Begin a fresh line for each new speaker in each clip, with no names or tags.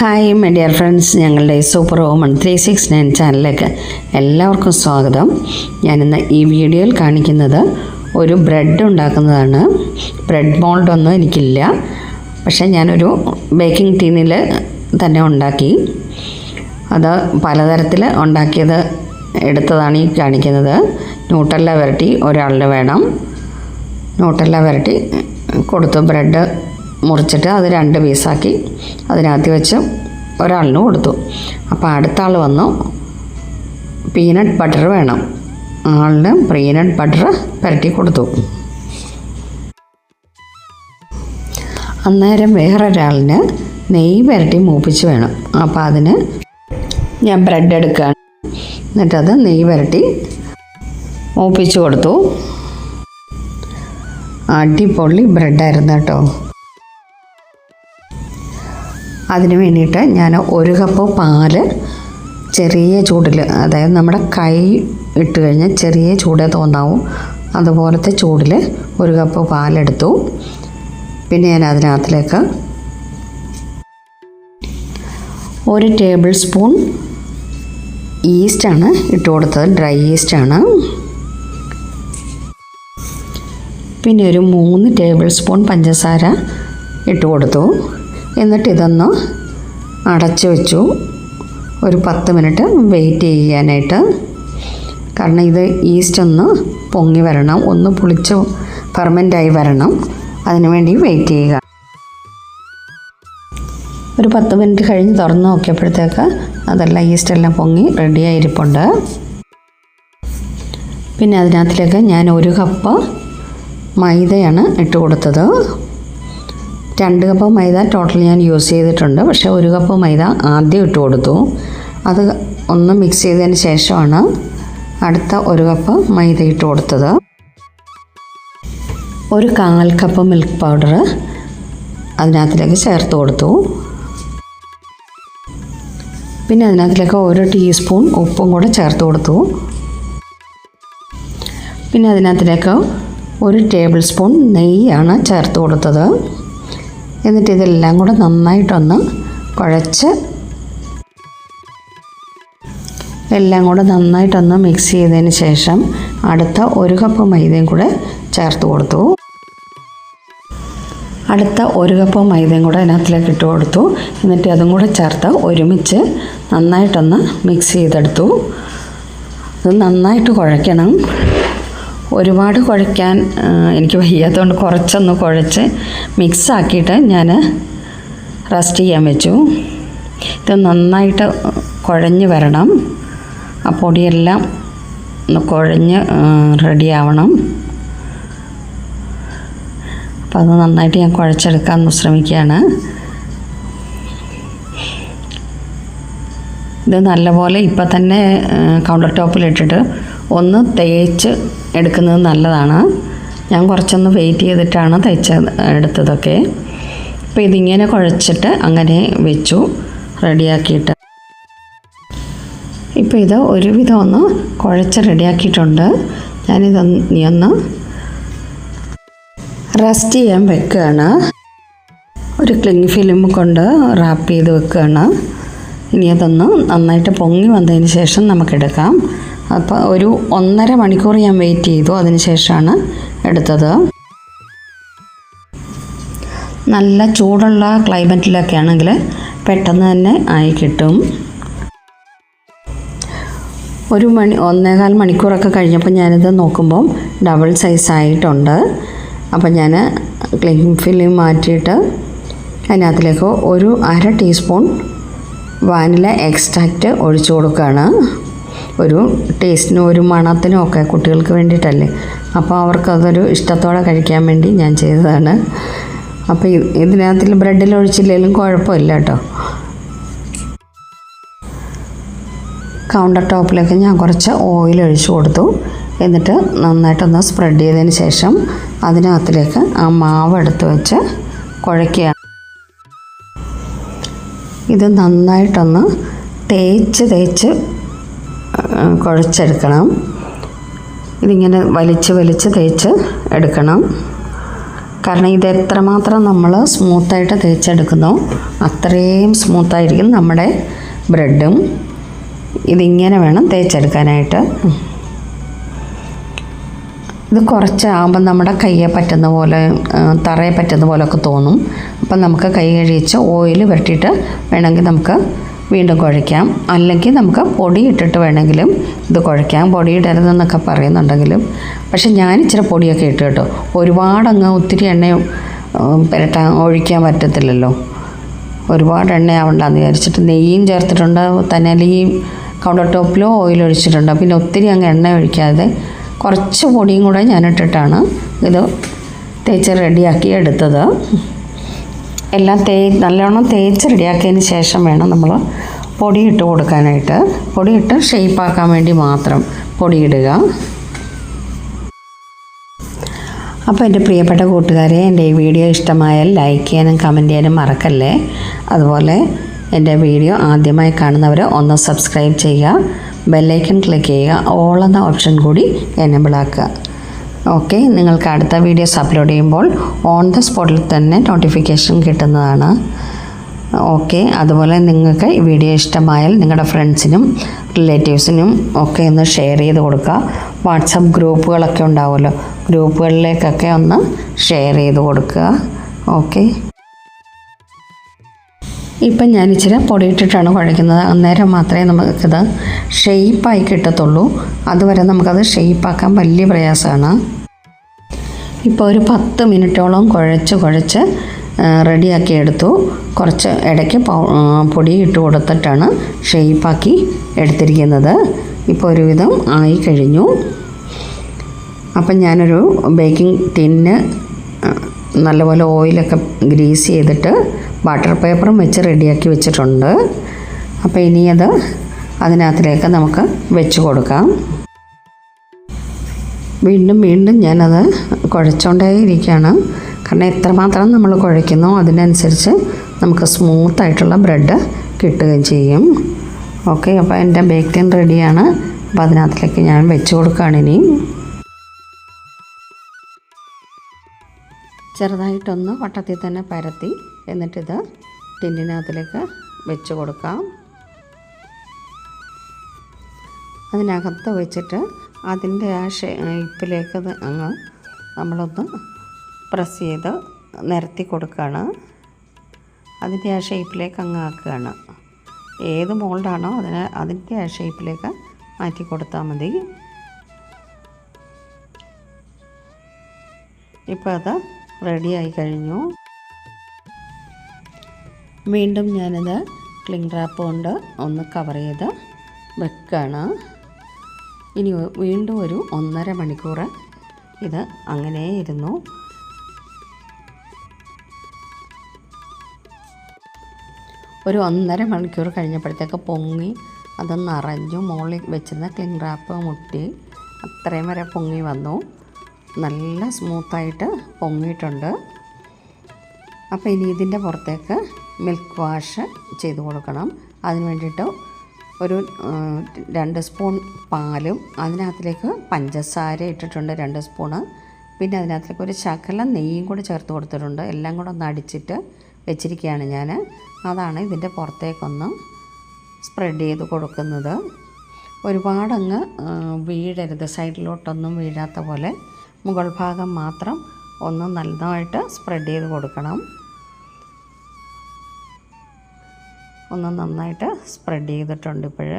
Hi my dear friends ഞങ്ങളുടെ super woman three six nine ചാനലിലേക്ക് എല്ലാവർക്കും സ്വാഗതം. ഞാനിന്ന് ഈ വീഡിയോയിൽ കാണിക്കുന്നത് ഒരു ബ്രെഡ് ഉണ്ടാക്കുന്നതാണ്. ബ്രെഡ് മോൾഡൊന്നും എനിക്കില്ല. പക്ഷേ ഞാനൊരു ബേക്കിംഗ് ടീനിൽ തന്നെ ഉണ്ടാക്കി. അത് പലതരത്തിൽ ഉണ്ടാക്കിയത് എടുത്തതാണ് ഈ കാണിക്കുന്നത്. നൂട്ടല്ല വരട്ടി ഒരാളിന് വേണം. നൂട്ടല്ല വരട്ടി കൊടുത്തു ബ്രെഡ് മുറിച്ചിട്ട് അത് രണ്ട് പീസാക്കി അതിനകത്ത് വെച്ച് ഒരാളിന് കൊടുത്തു. അപ്പോൾ അടുത്ത ആൾ വന്നു പീനട്ട് ബട്ടർ വേണം. ആളിന് പീനട്ട് ബട്ടർ പുരട്ടി കൊടുത്തു. അന്നേരം വേറൊരാളിന് നെയ്യ് പുരട്ടി മൂപ്പിച്ച് വേണം. അപ്പോൾ അതിന് ഞാൻ ബ്രെഡ് എടുക്കുകയാണ്. എന്നിട്ടത് നെയ്യ് പുരട്ടി മൂപ്പിച്ച് കൊടുത്തു. അടിപൊളി ബ്രെഡായിരുന്നു കേട്ടോ. അതിന് വേണ്ടിയിട്ട് ഞാൻ ഒരു കപ്പ് പാൽ ചെറിയ ചൂടിൽ അതായത് നമ്മുടെ കൈ ഇട്ട് കഴിഞ്ഞാൽ ചെറിയ ചൂടേ തോന്നാവും. അതുപോലത്തെ ചൂടിൽ ഒരു കപ്പ് പാലെടുത്തു. പിന്നെ ഞാൻ അതിനകത്തിലേക്ക് ഒരു ടേബിൾ സ്പൂൺ ഈസ്റ്റാണ് ഇട്ട് കൊടുത്തത്. ഡ്രൈ ഈസ്റ്റാണ് പിന്നെ ഒരു മൂന്ന് ടേബിൾ സ്പൂൺ പഞ്ചസാര ഇട്ട് കൊടുത്തു. എന്നിട്ട് ഇതൊന്ന് അടച്ചു വെച്ചു. ഒരു പത്ത് മിനിറ്റ് വെയിറ്റ് ചെയ്യാനായിട്ട്. കാരണം ഇത് ഈസ്റ്റ് ഒന്ന് പൊങ്ങി വരണം ഒന്ന് പുളിച്ച് ഫെർമെന്റായി വരണം. അതിനു വേണ്ടി വെയിറ്റ് ചെയ്യുക. ഒരു പത്ത് മിനിറ്റ് കഴിഞ്ഞ് തുറന്ന് നോക്കിയപ്പോഴത്തേക്ക് അതെല്ലാം ഈസ്റ്റ് എല്ലാം പൊങ്ങി റെഡിയായിരിപ്പുണ്ട് പിന്നെ അതിനകത്തിലേക്ക് ഞാൻ ഒരു കപ്പ് മൈദയാണ് ഇട്ട് കൊടുത്തത്. രണ്ട് കപ്പ് മൈദ ടോട്ടൽ ഞാൻ യൂസ് ചെയ്തിട്ടുണ്ട്. പക്ഷേ ഒരു കപ്പ് മൈദ ആദ്യം ഇട്ട് കൊടുത്തു. അത് ഒന്ന് മിക്സ് ചെയ്തതിന് ശേഷമാണ് അടുത്ത ഒരു കപ്പ് മൈദ ഇട്ട് കൊടുത്തത്. ഒരു കാൽ കപ്പ് മിൽക്ക് പൗഡർ അതിനകത്തിലേക്ക് ചേർത്ത് കൊടുത്തു. പിന്നെ അതിനകത്തിലേക്ക് ഒരു ടീസ്പൂൺ ഉപ്പും കൂടെ ചേർത്ത് കൊടുത്തു. പിന്നെ അതിനകത്തിലേക്ക് ഒരു ടേബിൾ സ്പൂൺ നെയ്യാണ് ചേർത്ത് കൊടുത്തത്. എന്നിട്ട് ഇതെല്ലാം കൂടെ നന്നായിട്ടൊന്ന് കുഴച്ച് എല്ലാം കൂടെ നന്നായിട്ടൊന്ന് മിക്സ് ചെയ്തതിന് ശേഷം അടുത്ത ഒരു കപ്പ് മൈദയും കൂടെ ചേർത്ത് കൊടുത്തു. അടുത്ത ഒരു കപ്പ് മൈദയും കൂടെ അതിനകത്തിലേക്ക് ഇട്ട് കൊടുത്തു. എന്നിട്ട് അതും കൂടെ ചേർത്ത് ഒരുമിച്ച് നന്നായിട്ടൊന്ന് മിക്സ് ചെയ്തെടുത്തു. ഇത് നന്നായിട്ട് കുഴയ്ക്കണം. ഒരുപാട് കുഴയ്ക്കാൻ എനിക്ക് വയ്യാത്തതുകൊണ്ട് കുറച്ചൊന്ന് കുഴച്ച് മിക്സാക്കിയിട്ട് ഞാൻ റസ്റ്റ് ചെയ്യാൻ വെച്ചു. ഇത് നന്നായിട്ട് കുഴഞ്ഞ് വരണം. ആ പൊടിയെല്ലാം ഒന്ന് കുഴഞ്ഞ് റെഡിയാവണം അപ്പോൾ അത് നന്നായിട്ട് ഞാൻ കുഴച്ചെടുക്കാൻ ശ്രമിക്കുകയാണ് ഇത് നല്ലപോലെ ഇപ്പം തന്നെ കൗണ്ടർ ടോപ്പിലിട്ടിട്ട് ഒന്ന് തേച്ച് എടുക്കുന്നത് നല്ലതാണ്. ഞാൻ കുറച്ചൊന്ന് വെയിറ്റ് ചെയ്തിട്ടാണ് തയ്ച്ച എടുത്തതൊക്കെ. അപ്പോൾ ഇതിങ്ങനെ കുഴച്ചിട്ട് അങ്ങനെ വെച്ചു റെഡിയാക്കിയിട്ട്. ഇപ്പോൾ ഇത് ഒരുവിധം ഒന്ന് കുഴച്ച് റെഡിയാക്കിയിട്ടുണ്ട്. ഞാനിതൊന്ന് ഒന്ന് റെസ്റ്റ് ചെയ്യാൻ വെക്കുകയാണ്. ഒരു ക്ലിങ് ഫിലിം കൊണ്ട് റാപ്പ് ചെയ്ത് വെക്കുകയാണ്. ഇനി അതൊന്ന് നന്നായിട്ട് പൊങ്ങി വന്നതിന് ശേഷം നമുക്കെടുക്കാം അപ്പോൾ ഒരു ഒന്നര മണിക്കൂർ ഞാൻ വെയിറ്റ് ചെയ്തു. അതിന് ശേഷമാണ് എടുത്തത്. നല്ല ചൂടുള്ള ക്ലൈമറ്റിലൊക്കെ ആണെങ്കിൽ പെട്ടെന്ന് തന്നെ ആയി കിട്ടും. ഒരു മണി ഒന്നേകാൽ മണിക്കൂറൊക്കെ കഴിഞ്ഞപ്പോൾ ഞാനിത് നോക്കുമ്പം ഡബിൾ സൈസ് ആയിട്ടുണ്ട്. അപ്പോൾ ഞാൻ ക്ലിങ് ഫിലിം മാറ്റിയിട്ട് അതിനകത്തിലേക്ക് ഒരു അര ടീസ്പൂൺ വാനില എക്സ്ട്രാക്റ്റ് ഒഴിച്ചു കൊടുക്കുകയാണ്. ഒരു ടേസ്റ്റിനും ഒരു മണത്തിനും ഒക്കെ കുട്ടികൾക്ക് വേണ്ടിയിട്ടല്ലേ. അപ്പോൾ അവർക്കതൊരു ഇഷ്ടത്തോടെ കഴിക്കാൻ വേണ്ടി ഞാൻ ചെയ്തതാണ്. അപ്പോൾ ഇതിനകത്തിൽ ബ്രെഡിൽ ഒഴിച്ചില്ലെങ്കിലും കുഴപ്പമില്ല കേട്ടോ. കൗണ്ടർ ടോപ്പിലേക്ക് ഞാൻ കുറച്ച് ഓയിൽ ഒഴിച്ചു കൊടുത്തു. എന്നിട്ട് നന്നായിട്ടൊന്ന് സ്പ്രെഡ് ചെയ്തതിന് ശേഷം അതിനകത്തിലേക്ക് ആ മാവ് എടുത്ത് വെച്ച് കുഴയ്ക്കുക ഇത് നന്നായിട്ടൊന്ന് തേച്ച് തേച്ച് കുഴച്ചെടുക്കണം. ഇതിങ്ങനെ വലിച്ച് വലിച്ച് തേച്ച് എടുക്കണം. കാരണം ഇത് എത്രമാത്രം നമ്മൾ സ്മൂത്തായിട്ട് തേച്ചെടുക്കുന്നോ അത്രയും സ്മൂത്തായിരിക്കും നമ്മുടെ ബ്രെഡും. ഇതിങ്ങനെ വേണം തേച്ചെടുക്കാനായിട്ട്. ഇത് കുറച്ചാകുമ്പോൾ നമ്മുടെ കയ്യെ പറ്റുന്ന പോലെ തറയെ പറ്റുന്ന പോലെയൊക്കെ തോന്നും. അപ്പം നമുക്ക് കൈ കഴിച്ച് ഓയിൽ പുരട്ടിയിട്ട് വേണമെങ്കിൽ നമുക്ക് വീണ്ടും കുഴയ്ക്കാം. അല്ലെങ്കിൽ നമുക്ക് പൊടി ഇട്ടിട്ട് വേണമെങ്കിലും ഇത് കുഴയ്ക്കാം. പൊടി ഇടരുതെന്നൊക്കെ പറയുന്നുണ്ടെങ്കിലും. പക്ഷെ ഞാൻ ഇച്ചിരി പൊടിയൊക്കെ ഇട്ട് കേട്ടോ. ഒരുപാടങ്ങ് ഒത്തിരി എണ്ണയും പുരട്ടാൻ ഒഴിക്കാൻ പറ്റത്തില്ലല്ലോ. ഒരുപാട് എണ്ണയാവണ്ടെന്ന് വിചാരിച്ചിട്ട് നെയ്യും ചേർത്തിട്ടുണ്ട്. തന്നെ ഈ കൗണ്ടർ ടോപ്പിലോ ഓയിൽ ഒഴിച്ചിട്ടുണ്ട്. പിന്നെ ഒത്തിരി അങ്ങ് എണ്ണ ഒഴിക്കാതെ കുറച്ച് പൊടിയും കൂടെ ഞാനിട്ടിട്ടാണ് ഇത് തേച്ച് റെഡിയാക്കി എടുത്തത്. എല്ലാം തേ നല്ലോണം തേച്ച് റെഡിയാക്കിയതിന് ശേഷം വേണം നമ്മൾ പൊടി ഇട്ട് കൊടുക്കാനായിട്ട്. പൊടിയിട്ട് ഷേപ്പാക്കാൻ വേണ്ടി മാത്രം പൊടിയിടുക. അപ്പോൾ എന്റെ പ്രിയപ്പെട്ട കൂട്ടുകാരെ എന്റെ ഈ വീഡിയോ ഇഷ്ടമായാൽ ലൈക്ക് ചെയ്യാനും കമന്റ് ചെയ്യാനും മറക്കല്ലേ? അതുപോലെ എന്റെ വീഡിയോ ആദ്യമായി കാണുന്നവർ ഒന്ന് സബ്സ്ക്രൈബ് ചെയ്യുക. ബെല്ലൈക്കൺ ക്ലിക്ക് ചെയ്യുക. ഓൾ എന്ന ഓപ്ഷൻ കൂടി എനേബിൾ ആക്കുക. ഓക്കെ നിങ്ങൾക്ക് അടുത്ത വീഡിയോസ് അപ്ലോഡ് ചെയ്യുമ്പോൾ ഓൺ ദ സ്പോട്ടിൽ തന്നെ നോട്ടിഫിക്കേഷൻ കിട്ടുന്നതാണ്. ഓക്കെ അതുപോലെ നിങ്ങൾക്ക് ഈ വീഡിയോ ഇഷ്ടമായാൽ നിങ്ങളുടെ ഫ്രണ്ട്സിനും റിലേറ്റീവ്സിനും ഒക്കെ ഒന്ന് ഷെയർ ചെയ്ത് കൊടുക്കുക. വാട്സപ്പ് ഗ്രൂപ്പുകളൊക്കെ ഉണ്ടാവുമല്ലോ. ഗ്രൂപ്പുകളിലേക്കൊക്കെ ഒന്ന് ഷെയർ ചെയ്ത് കൊടുക്കുക. ഓക്കെ ഇപ്പം ഞാൻ ഇച്ചിരി പൊടി പൊടിയിട്ടിട്ടാണ് കുഴയ്ക്കുന്നത്. അന്നേരം മാത്രമേ നമുക്കിത് ഷെയ്പ്പായി കിട്ടത്തുള്ളൂ. അതുവരെ നമുക്കത് ഷെയ്പ്പാക്കാൻ വലിയ പ്രയാസമാണ്. ഇപ്പോൾ ഒരു പത്ത് മിനിറ്റോളം കുഴച്ച് കുഴച്ച് റെഡിയാക്കി എടുത്തു. കുറച്ച് ഇടയ്ക്ക് പൊടി ഇട്ട് കൊടുത്തിട്ടാണ് ഷെയ്പ്പാക്കി എടുത്തിരിക്കുന്നത്. ഇപ്പോൾ ഒരുവിധം ആയി കഴിഞ്ഞു. അപ്പം ഞാനൊരു ബേക്കിംഗ് ടിന്ന് നല്ലപോലെ ഓയിലൊക്കെ ഗ്രീസ് ചെയ്തിട്ട് ബട്ടർ പേപ്പറും വെച്ച് റെഡിയാക്കി വെച്ചിട്ടുണ്ട്. അപ്പോൾ ഇനി അത് അതിനകത്തിലേക്ക് നമുക്ക് വെച്ച് കൊടുക്കാം. വീണ്ടും വീണ്ടും ഞാനത് കുഴച്ചോണ്ടേ ഇരിക്കുകയാണ് കാരണം എത്രമാത്രം നമ്മൾ കുഴയ്ക്കുന്നോ അതിനനുസരിച്ച് നമുക്ക് സ്മൂത്തായിട്ടുള്ള ബ്രെഡ് കിട്ടുകയും ചെയ്യും. ഓക്കെ അപ്പോൾ എന്റെ ബേക്ക് റെഡിയാണ് അപ്പോൾ അതിനകത്തിലേക്ക് ഞാൻ വെച്ച് കൊടുക്കുകയാണ് ഇനി. ചെറുതായിട്ടൊന്ന് വട്ടത്തിൽ തന്നെ പരത്തി എന്നിട്ടിത് ടിന്നിനകത്തിലേക്ക് വെച്ച് കൊടുക്കാം. അതിനകത്ത് വെച്ചിട്ട് അതിന്റെ ആ ഷേപ്പിലേക്ക് അത് അങ്ങ് നമ്മളൊന്ന് പ്രസ് ചെയ്ത് നിരത്തി കൊടുക്കുകയാണ്. അതിന്റെ ആ ഷേപ്പിലേക്ക് അങ്ങ് ആക്കുകയാണ്. ഏത് മോൾഡാണോ അതിന് അതിന്റെ ആ ഷേപ്പിലേക്ക് മാറ്റി കൊടുത്താൽ മതി. ഇപ്പോൾ അത് റെഡിയായി കഴിഞ്ഞു. വീണ്ടും ഞാനത് ക്ലിംഗ് റാപ്പ് കൊണ്ട് ഒന്ന് കവർ ചെയ്ത് വെക്കുകയാണ് ഇനി വീണ്ടും ഒരു ഒന്നര മണിക്കൂർ ഇത് അങ്ങനെ ഇരുന്നു. ഒരു ഒന്നര മണിക്കൂർ കഴിഞ്ഞപ്പോഴത്തേക്ക് പൊങ്ങി അത് നിറഞ്ഞു. മുകളിൽ വെച്ചിരുന്ന ക്ലിംഗ് റാപ്പ് മുട്ടി അത്രയും വരെ പൊങ്ങി വന്നു. നല്ല സ്മൂത്തായിട്ട് പൊങ്ങിയിട്ടുണ്ട്. അപ്പോൾ ഇനി ഇതിന്റെ പുറത്തേക്ക് മിൽക്ക് വാഷ് ചെയ്ത് കൊടുക്കണം. അതിന് വേണ്ടിയിട്ട് ഒരു രണ്ട് സ്പൂൺ പാലും അതിനകത്തിലേക്ക് പഞ്ചസാര ഇട്ടിട്ടുണ്ട് രണ്ട് സ്പൂണ്. പിന്നെ അതിനകത്തിലേക്ക് ഒരു ശകലം നെയ്യും കൂടി ചേർത്ത് കൊടുത്തിട്ടുണ്ട്. എല്ലാം കൂടെ ഒന്ന് അടിച്ചിട്ട് വെച്ചിരിക്കുകയാണ് ഞാൻ അതാണ് ഇതിന്റെ പുറത്തേക്കൊന്ന് സ്പ്രെഡ് ചെയ്ത് കൊടുക്കുന്നത്. ഒരുപാടങ്ങ് വീഴരുത്. സൈഡിലോട്ടൊന്നും വീഴാത്ത പോലെ മുകൾ ഭാഗം മാത്രം ഒന്ന് നല്ലതായിട്ട് സ്പ്രെഡ് ചെയ്ത് കൊടുക്കണം. ഒന്ന് നന്നായിട്ട് സ്പ്രെഡ് ചെയ്തിട്ടുണ്ട് ഇപ്പോൾ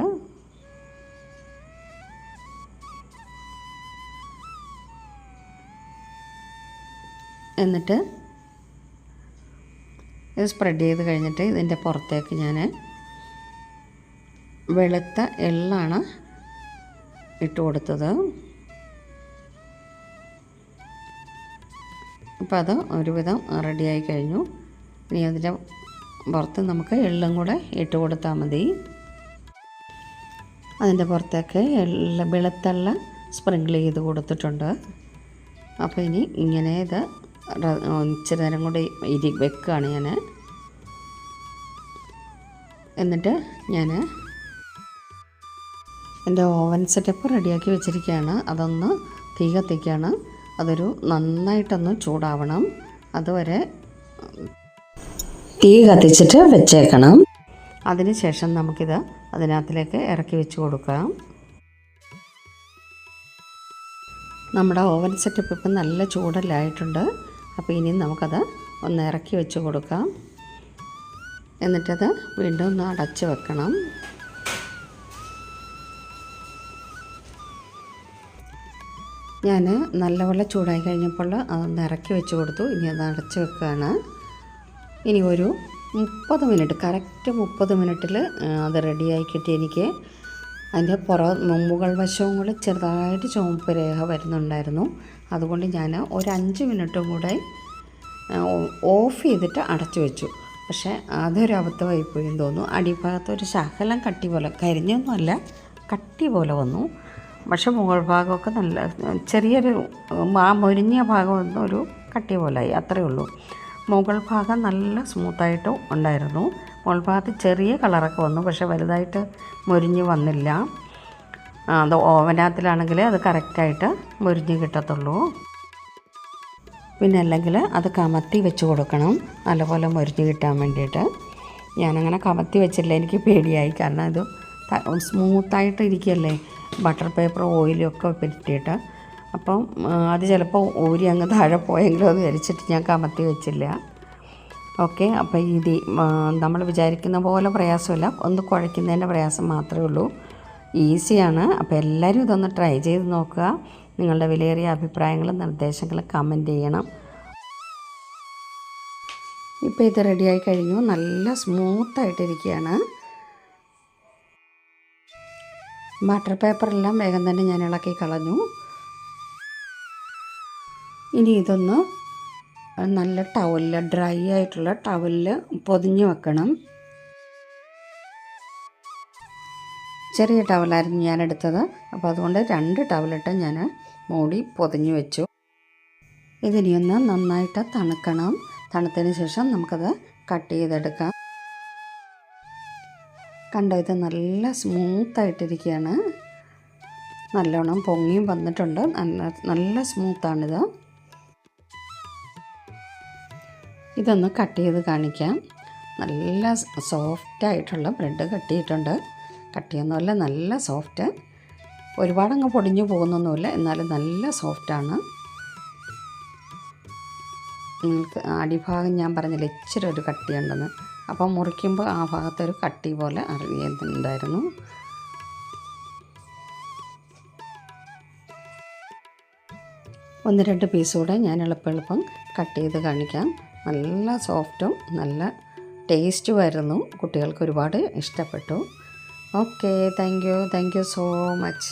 എന്നിട്ട് ഇത് സ്പ്രെഡ് ചെയ്ത് കഴിഞ്ഞിട്ട് ഇതിന്റെ പുറത്തേക്ക് ഞാൻ വെളുത്ത എള്ളാണ് ഇട്ട് കൊടുത്തത്. അപ്പോൾ അത് ഒരുവിധം റെഡിയായി കഴിഞ്ഞു. ഇനി അതിന്റെ പുറത്ത് നമുക്ക് എള്ളും കൂടെ ഇട്ട് കൊടുത്താൽ മതി. അതിന്റെ പുറത്തേക്ക് എള്ള വെളുത്തുള്ള സ്പ്രിങ്കിൾ ചെയ്ത് കൊടുത്തിട്ടുണ്ട്. അപ്പോൾ ഇനി ഇങ്ങനെ ഇത് ഇച്ചിരി നേരം കൂടി ഇരി വെക്കുകയാണ് ഞാൻ. എന്നിട്ട് ഞാൻ എന്റെ ഓവൻ സെറ്റപ്പ് റെഡിയാക്കി വെച്ചിരിക്കുകയാണ്. അതൊന്ന് തീ കത്തിക്കുകയാണ്. അതൊരു നന്നായിട്ടൊന്ന് ചൂടാവണം. അതുവരെ തീ കത്തിച്ചിട്ട് വെച്ചേക്കണം. അതിനുശേഷം നമുക്കിത് അതിനകത്തിലേക്ക് ഇറക്കി വെച്ച് കൊടുക്കാം. നമ്മുടെ ഓവൻ സെറ്റപ്പ് ഇപ്പം നല്ല ചൂടലായിട്ടുണ്ട് അപ്പോൾ ഇനിയും നമുക്കത് ഒന്ന് ഇറക്കി വെച്ച് കൊടുക്കാം. എന്നിട്ടത് വീണ്ടും ഒന്ന് അടച്ച് വെക്കണം. ഞാൻ നല്ലപോലെ ചൂടായി കഴിഞ്ഞപ്പോൾ അതൊന്ന് ഇറക്കി വെച്ച് കൊടുത്തു. ഇനി അത് അടച്ച് വെക്കുകയാണ്. ഇനി ഒരു മുപ്പത് മിനിറ്റ് കറക്റ്റ് മുപ്പത് മിനിറ്റിൽ അത് റെഡിയായി കിട്ടി എനിക്ക്. അതിന്റെ പുറ മുമ്പുകൾ വശവും കൂടെ ചെറുതായിട്ട് ചുവപ്പ് രേഖ വരുന്നുണ്ടായിരുന്നു. അതുകൊണ്ട് ഞാൻ ഒരു അഞ്ച് മിനിറ്റും കൂടെ ഓഫ് ചെയ്തിട്ട് അടച്ചു വെച്ചു. പക്ഷേ അതൊരു അബദ്ധമായിപ്പോയി എന്ന് തോന്നുന്നു. അടിഭാഗത്ത് ഒരു ശകലം കട്ടി പോലെ കരിഞ്ഞൊന്നുമല്ല കട്ടി പോലെ വന്നു. പക്ഷെ മുകൾ ഭാഗമൊക്കെ നല്ല ചെറിയൊരു ആ മൊരിഞ്ഞ ഭാഗം ഒരു കട്ടി പോലായി അത്രയേ ഉള്ളൂ. മുകൾ ഭാഗം നല്ല സ്മൂത്തായിട്ട് ഉണ്ടായിരുന്നു. മുകൾ ഭാഗത്ത് ചെറിയ കളറൊക്കെ വന്നു പക്ഷെ വലുതായിട്ട് മുരിഞ്ഞ് വന്നില്ല. അത് ഓവനകത്തിലാണെങ്കിൽ അത് കറക്റ്റായിട്ട് മുരിഞ്ഞ് കിട്ടത്തുള്ളൂ. പിന്നെ അല്ലെങ്കിൽ അത് കമത്തി വെച്ച് കൊടുക്കണം നല്ലപോലെ മുരിഞ്ഞ് കിട്ടാൻ വേണ്ടിയിട്ട്. ഞാനങ്ങനെ കമത്തി വെച്ചില്ല എനിക്ക് പേടിയായി. കാരണം ഇത് സ്മൂത്തായിട്ട് ഇരിക്കുകയല്ലേ? ബട്ടർ പേപ്പർ ഓയിലും ഒക്കെ അപ്പം അത് ചിലപ്പോൾ ഊരി അങ്ങ് താഴെ പോയെങ്കിലോ എന്ന് വിചാരിച്ചിട്ട് ഞാൻ കമത്തി വെച്ചില്ല. ഓക്കെ അപ്പോൾ ഇത് നമ്മൾ വിചാരിക്കുന്ന പോലെ പ്രയാസമില്ല. ഒന്ന് കുഴയ്ക്കുന്നതിന്റെ പ്രയാസം മാത്രമേ ഉള്ളൂ. ഈസിയാണ്. അപ്പോൾ എല്ലാവരും ഇതൊന്ന് ട്രൈ ചെയ്ത് നോക്കുക. നിങ്ങളുടെ വിലയേറിയ അഭിപ്രായങ്ങളും നിർദ്ദേശങ്ങളും കമന്റ് ചെയ്യണം. ഇപ്പോൾ ഇത് റെഡിയായി കഴിഞ്ഞു. നല്ല സ്മൂത്തായിട്ടിരിക്കുകയാണ്. ബട്ടർ പേപ്പറെല്ലാം വേഗം തന്നെ ഞാൻ ഇളക്കി കളഞ്ഞു. ഇനി ഇതൊന്ന് നല്ല ടവലിൽ ഡ്രൈ ആയിട്ടുള്ള ടവലിൽ പൊതിഞ്ഞ് വെക്കണം. ചെറിയ ടവലായിരുന്നു ഞാൻ എടുത്തത് അപ്പോൾ അതുകൊണ്ട് രണ്ട് ടവലിട്ട് ഞാൻ മൂടി പൊതിഞ്ഞ് വെച്ചു. ഇതിനി ഒന്ന് നന്നായിട്ട് തണുക്കണം. തണുത്തതിന് ശേഷം നമുക്കത് കട്ട് ചെയ്തെടുക്കാം. കണ്ടോ ഇത് നല്ല സ്മൂത്തായിട്ടിരിക്കുകയാണ് നല്ലോണം പൊങ്ങിയും വന്നിട്ടുണ്ട്. നല്ല നല്ല സ്മൂത്താണിത് ഇതൊന്ന് കട്ട് ചെയ്ത് കാണിക്കാം. നല്ല സോഫ്റ്റായിട്ടുള്ള ബ്രെഡ് കട്ട് ചെയ്തിട്ടുണ്ട് കട്ട് ചെയ്യുന്നതല്ല നല്ല സോഫ്റ്റ്. ഒരുപാടങ്ങ് പൊടിഞ്ഞു പോകുന്നൊന്നുമില്ല എന്നാലും നല്ല സോഫ്റ്റാണ്. നിങ്ങൾക്ക് അടിഭാഗം ഞാൻ പറഞ്ഞില്ല ഇച്ചിരി ഒരു കട്ടിയുണ്ടെന്ന്. അപ്പോൾ മുറിക്കുമ്പോൾ ആ ഭാഗത്തൊരു കട്ടി പോലെ അറിയുന്നുണ്ടായിരുന്നു. ഒന്ന് രണ്ട് പീസ് കൂടെ ഞാൻ എളുപ്പം എളുപ്പം കട്ട് ചെയ്ത് കാണിക്കാം. നല്ല സോഫ്റ്റും നല്ല ടേസ്റ്റുമായിരുന്നു കുട്ടികൾക്ക് ഒരുപാട് ഇഷ്ടപ്പെട്ടു. Okay thank you. Thank you so much.